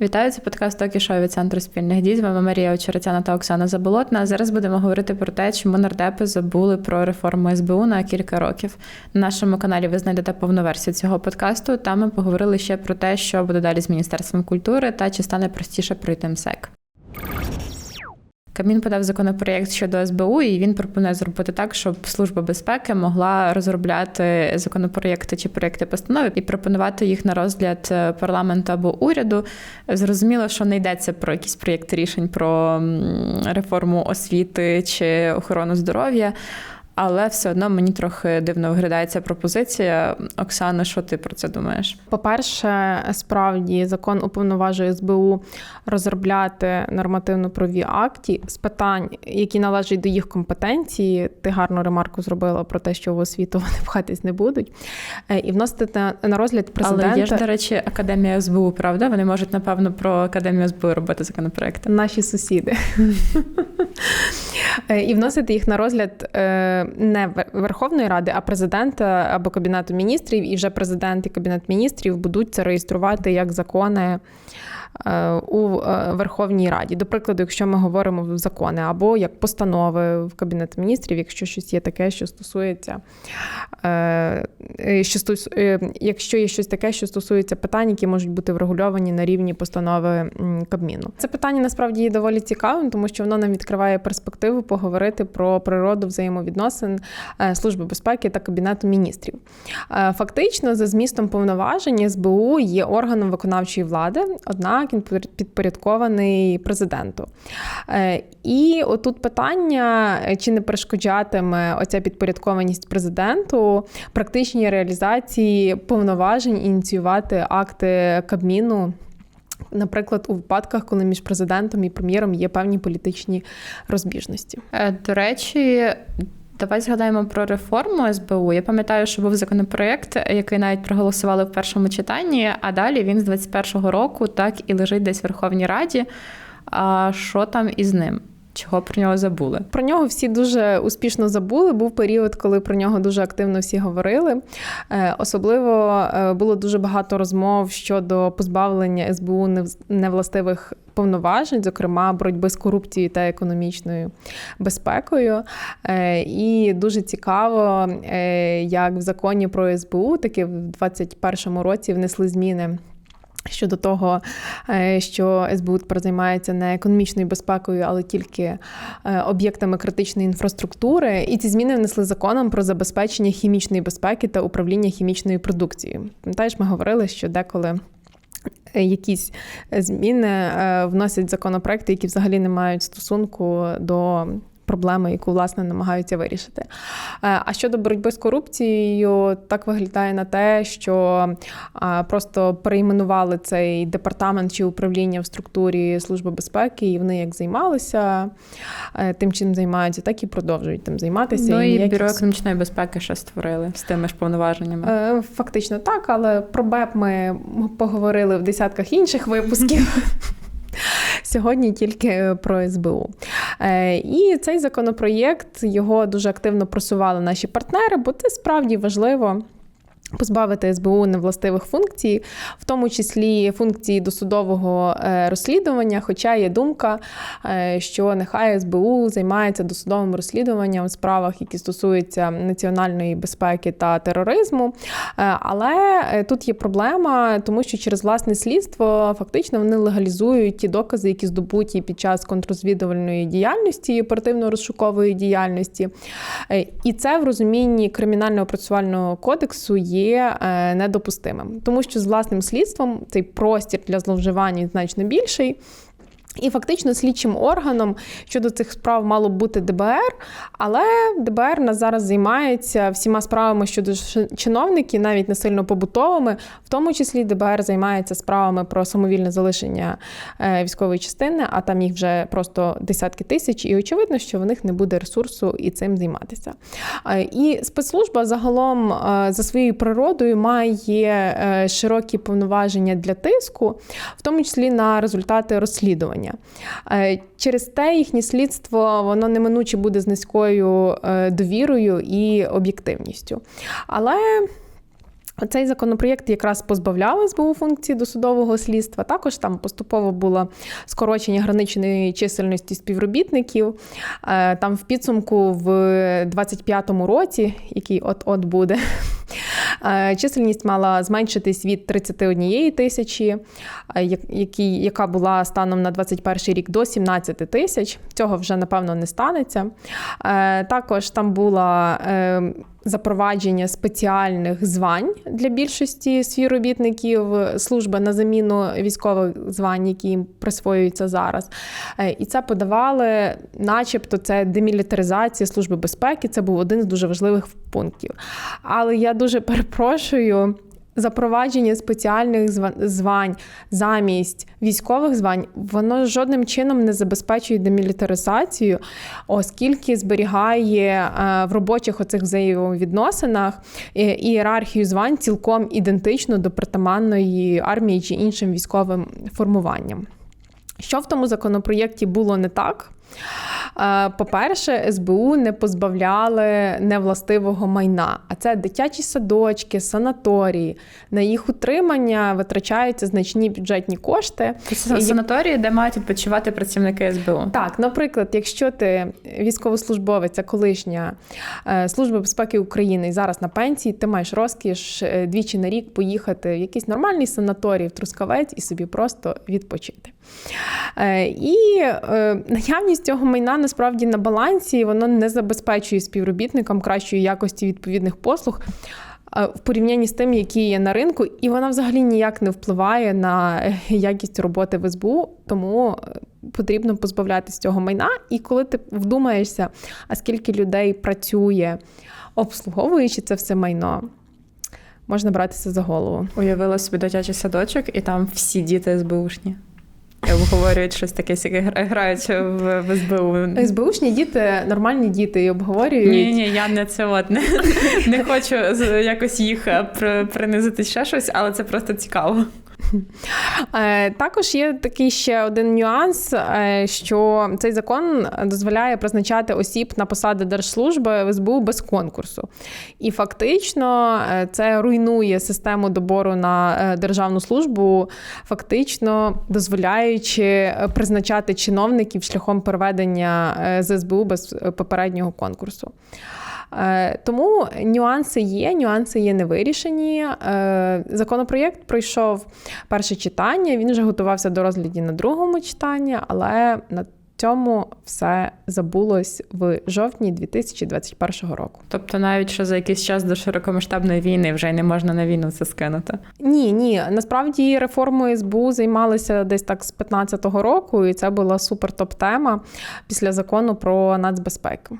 Вітаю, це подкаст Токі Шоу від центру спільних дій. З вами Марія Очеретяна та Оксана Заболотна. Зараз будемо говорити про те, чому нардепи забули про реформу СБУ на кілька років. На нашому каналі ви знайдете повну версію цього подкасту. Там ми поговорили ще про те, що буде далі з міністерством культури та чи стане простіше пройти МСЕК. Кабмін подав законопроєкт щодо СБУ, і він пропонує зробити так, щоб служба безпеки могла розробляти законопроєкти чи проєкти постанови і пропонувати їх на розгляд е, парламенту або уряду. Зрозуміло, що не йдеться про якісь проєкти рішень про реформу освіти чи охорону здоров'я. Але все одно мені трохи дивно виглядає пропозиція. Оксана, що ти про це думаєш? По-перше, справді закон уповноважує СБУ розробляти нормативно-праві акті з питань, які належать до їх компетенції. Ти гарну ремарку зробила про те, що в освіту вони пхатись не будуть, е, і вносити на розгляд президента. Але є ж, до речі, академія СБУ, правда? Вони можуть, напевно, про академію СБУ робити законопроекти. Наші сусіди. Е, і вносити їх на розгляд е, не Верховної Ради, а президента або Кабінету міністрів, і вже президент і Кабінет міністрів будуть це реєструвати як закони у е, Верховній Раді. До прикладу, якщо ми говоримо в закони або як постанови в Кабінет міністрів, якщо щось є таке, що стосується, е, що стос... якщо є щось таке, що стосується питань, які можуть бути врегульовані на рівні постанови Кабміну. Це питання насправді є доволі цікавим, тому що воно нам відкриває перспективу поговорити про природу взаємовідносин Служби безпеки та Кабінету міністрів. Фактично, за змістом повноважень СБУ є органом виконавчої влади. Однак він підпорядкований президенту. Е, і отут питання, чи не перешкоджатиме оця підпорядкованість президенту практичній реалізації повноважень ініціювати акти Кабміну. Наприклад, у випадках, коли між президентом і прем'єром є певні політичні розбіжності. Е, до речі, Давай згадаємо про реформу СБУ. Я пам'ятаю, що був законопроект, який навіть проголосували в першому читанні, а далі він з 21-го року так і лежить десь в Верховній Раді. А що там із ним? Чого про нього забули? Про нього всі дуже успішно забули. Був період, коли про нього дуже активно всі говорили. Е, особливо е, було дуже багато розмов щодо позбавлення СБУ невластивих повноважень, зокрема боротьби з корупцією та економічною безпекою. Е, і дуже цікаво, як в законі про СБУ, таки в 2021 році внесли зміни. Щодо того, е, що СБУ тепер займається не економічною безпекою, але тільки е, об'єктами критичної інфраструктури, і ці зміни внесли законом про забезпечення хімічної безпеки та управління хімічною продукцією. Пам'ятаєш, ми говорили, що деколи. Е, якісь зміни вносять законопроекти, які взагалі не мають стосунку до проблеми, яку власне намагаються вирішити. Е, а щодо боротьби з корупцією, так виглядає на те, що просто перейменували цей департамент чи управління в структурі Служби безпеки, і вони як займалися е, тим, чим займаються, так і продовжують тим займатися. Ну і, і ніяких... бюро економічної безпеки ще створили з тими ж повноваженнями. Е, фактично так, але про БЕП ми поговорили в десятках інших випусків. Сьогодні тільки про СБУ. Е, і цей законопроєкт його дуже активно просували наші партнери, бо це справді важливо. Позбавити СБУ невластивих функцій, в тому числі функції досудового е, розслідування. Хоча є думка, е, що нехай СБУ займається досудовим розслідуванням в справах, які стосуються національної безпеки та тероризму. Е, але тут є проблема, тому що через власне слідство фактично вони легалізують ті докази, які здобуті під час контррозвідувальної діяльності, оперативно-розшукової діяльності. І це в розумінні кримінального процесуального кодексу є є е, недопустимим, тому що з власним слідством цей простір для зловживання значно більший. І фактично слідчим органом щодо цих справ мало б бути ДБР, але ДБР нас зараз займається всіма справами щодо чиновників, навіть не сильно побутовими, в тому числі ДБР займається справами про самовільне залишення е, військової частини, а там їх вже просто десятки тисяч, і очевидно, що в них не буде ресурсу і цим займатися. Е, і спецслужба загалом е, за своєю природою має широкі повноваження для тиску, в тому числі на результати розслідування розслідування. Е, через те їхнє слідство воно неминуче буде з низькою е, довірою і об'єктивністю. Але Цей законопроєкт якраз позбавляв СБУ функції досудового слідства. Також там поступово було скорочення граничної чисельності співробітників. Е, Там в підсумку в 25-му році, який от-от буде, чисельність мала зменшитись від 31 тисячі, е, яка була станом на 21 рік до 17 тисяч. Цього вже напевно не станеться. Е, Також там була е, запровадження спеціальних звань для більшості співробітників служби на заміну військових звань, які їм присвоюються зараз. Е, І це подавали, начебто, це демілітаризація служби безпеки. Це був один з дуже важливих пунктів. Але я дуже перепрошую. Запровадження спеціальних звань замість військових звань воно жодним чином не забезпечує демілітаризацію, оскільки зберігає е, в робочих оцих взаємовідносинах е, ієрархію звань цілком ідентично до притаманної армії чи іншим військовим формуванням. Що в тому законопроєкті було не так? Е, По-перше, СБУ не позбавляли невластивого майна, а це дитячі садочки, санаторії. На їх утримання витрачаються значні бюджетні кошти. Це санаторії, де мають відпочивати працівники СБУ. Так, наприклад, якщо ти військовослужбовець, колишня е, Служба безпеки України і зараз на пенсії, ти маєш розкіш е, двічі на рік поїхати в якийсь нормальний санаторій в Трускавець і собі просто відпочити. І е, наявність цього майна насправді на балансі воно не забезпечує співробітникам кращої якості відповідних послуг. е, В порівнянні з тим, які є на ринку, і вона взагалі ніяк не впливає на е, якість роботи в СБУ, тому е, потрібно позбавлятися цього майна. І коли ти вдумаєшся, а скільки людей працює, обслуговуючи це все майно, можна братися за голову. Уявила собі дитячий садочок, і там всі діти СБУшні. Обговорюють щось таке, сяке гра- грають в, в СБУ. СБУшні діти нормальні діти і обговорюють. Ні, ні, я не це от не, не хочу якось їх е, принизити ще щось, але це просто цікаво. Е, Також є такий ще один нюанс, е, що цей закон дозволяє призначати осіб на посади держслужби в СБУ без конкурсу. І фактично е, це руйнує систему добору на державну службу, фактично дозволяючи призначати чиновників шляхом переведення е, з СБУ без попереднього конкурсу. Е, Тому нюанси є, нюанси є не вирішені. Е, Законопроєкт пройшов перше читання, він вже готувався до розгляду на другому читанні, але на цьому все забулось в жовтні 2021 року. Тобто, навіть що за якийсь час до широкомасштабної війни вже не можна на війну це скинути. Ні, ні, насправді реформою СБУ займалися десь так з 15-го року, і це була супер топ-тема після закону про нацбезпеку.